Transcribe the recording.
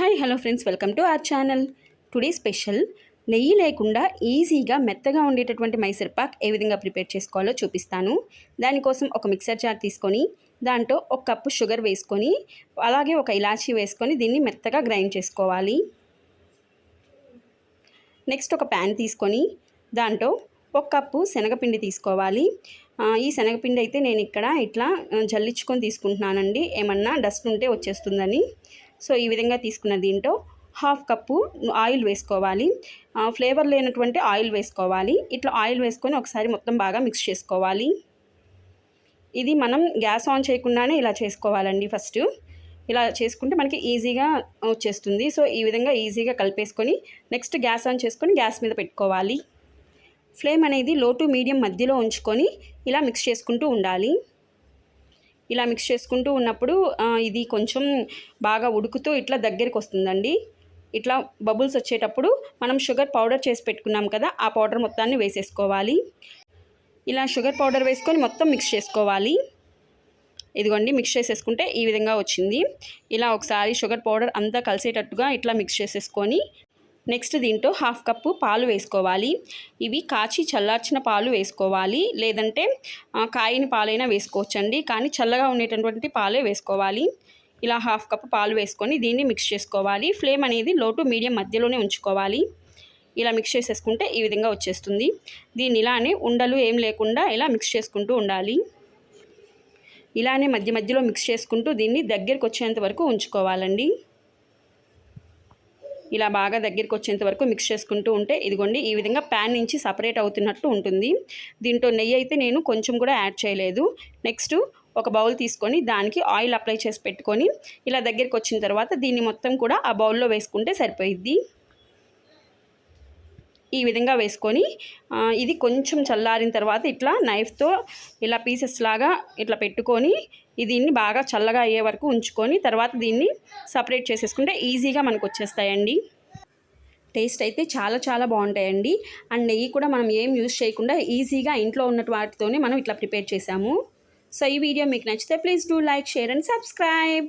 Hi hello friends welcome to our channel. Today special నెయ్యి లేకుండా ఈజీగా మెత్తగా ఉండేటటువంటి మైసూర్ పాక్ ఏ విధంగా ప్రిపేర్ చేసుకోవాలో చూపిస్తాను. దానికోసం ఒక మిక్సర్ జార్ తీసుకొని దాంట్లో ఒక కప్పు షుగర్ వేసుకొని అలాగే ఒక ఇలాచీ వేసుకొని దీన్ని మెత్తగా గ్రైండ్ చేసుకోవాలి. నెక్స్ట్ ఒక ప్యాన్ తీసుకొని దాంట్లో ఒక కప్పు శనగపిండి తీసుకోవాలి. ఈ శనగపిండి అయితే నేను ఇక్కడ ఇట్లా జల్లించుకొని తీసుకుంటున్నానండి. ఏమన్నా డస్ట్ ఉంటే వచ్చేస్తుందని. సో ఈ విధంగా తీసుకున్న దీంట్లో హాఫ్ కప్పు ఆయిల్ వేసుకోవాలి. ఫ్లేవర్ లేనటువంటి ఆయిల్ వేసుకోవాలి. ఇట్లా ఆయిల్ వేసుకొని ఒకసారి మొత్తం బాగా మిక్స్ చేసుకోవాలి. ఇది మనం గ్యాస్ ఆన్ చేయకుండానే ఇలా చేసుకోవాలండి ఫస్ట్. ఇలా చేసుకుంటే మనకి ఈజీగా వచ్చేస్తుంది. సో ఈ విధంగా ఈజీగా కలిపేసుకొని నెక్స్ట్ గ్యాస్ ఆన్ చేసుకొని గ్యాస్ మీద పెట్టుకోవాలి. ఫ్లేమ్ అనేది లో టు మీడియం మధ్యలో ఉంచుకొని ఇలా మిక్స్ చేసుకుంటూ ఉండాలి. ఇలా మిక్స్ చేసుకుంటూ ఉన్నప్పుడు ఇది కొంచెం బాగా ఉడుకుతూ ఇట్లా దగ్గరికి వస్తుందండి. ఇట్లా బబుల్స్ వచ్చేటప్పుడు మనం షుగర్ పౌడర్ చేసి పెట్టుకున్నాం కదా ఆ పౌడర్ మొత్తాన్ని వేసేసుకోవాలి. ఇలా షుగర్ పౌడర్ వేసుకొని మొత్తం మిక్స్ చేసుకోవాలి. ఇదిగోండి మిక్స్ చేసేసుకుంటే ఈ విధంగా వచ్చింది. ఇలా ఒకసారి షుగర్ పౌడర్ అంతా కలిసేటట్టుగా ఇట్లా మిక్స్ చేసేసుకొని నెక్స్ట్ దీంట్లో హాఫ్ కప్పు పాలు వేసుకోవాలి. ఇవి కాచి చల్లార్చిన పాలు వేసుకోవాలి. లేదంటే కాయని పాలైనా వేసుకోవచ్చండి. కానీ చల్లగా ఉండేటటువంటి పాలే వేసుకోవాలి. ఇలా హాఫ్ కప్పు పాలు వేసుకొని దీన్ని మిక్స్ చేసుకోవాలి. ఫ్లేమ్ అనేది లో టు మీడియం మధ్యలోనే ఉంచుకోవాలి. ఇలా మిక్స్ చేసేసుకుంటే ఈ విధంగా వచ్చేస్తుంది. దీన్ని ఇలానే ఉండలు ఏం లేకుండా ఇలా మిక్స్ చేసుకుంటూ ఉండాలి. ఇలానే మధ్య మధ్యలో మిక్స్ చేసుకుంటూ దీన్ని దగ్గరికి వచ్చేంత వరకు ఉంచుకోవాలండి. ఇలా బాగా దగ్గరికి వచ్చేంత వరకు మిక్స్ చేసుకుంటూ ఉంటే ఇదిగోండి ఈ విధంగా ప్యాన్ నుంచి సపరేట్ అవుతున్నట్టు ఉంటుంది. దీంట్లో నెయ్యి అయితే నేను కొంచెం కూడా యాడ్ చేయలేదు. నెక్స్ట్ ఒక బౌల్ తీసుకొని దానికి ఆయిల్ అప్లై చేసి పెట్టుకొని ఇలా దగ్గరికి వచ్చిన తర్వాత దీన్ని మొత్తం కూడా ఆ బౌల్లో వేసుకుంటే సరిపోయిద్ది. ఈ విధంగా వేసుకొని ఇది కొంచెం చల్లారిన తర్వాత ఇట్లా నైఫ్తో ఇలా పీసెస్ లాగా ఇట్లా పెట్టుకొని దీన్ని బాగా చల్లగా అయ్యే వరకు ఉంచుకొని తర్వాత దీన్ని సపరేట్ చేసేసుకుంటే ఈజీగా మనకు వచ్చేస్తాయండి. టేస్ట్ అయితే చాలా చాలా బాగుంటాయండి. అండ్ నెయ్యి కూడా మనం ఏం యూజ్ చేయకుండా ఈజీగా ఇంట్లో ఉన్న వాటితోనే మనం ఇట్లా ప్రిపేర్ చేసాము సో ఈ వీడియో మీకు నచ్చితే please do like share and subscribe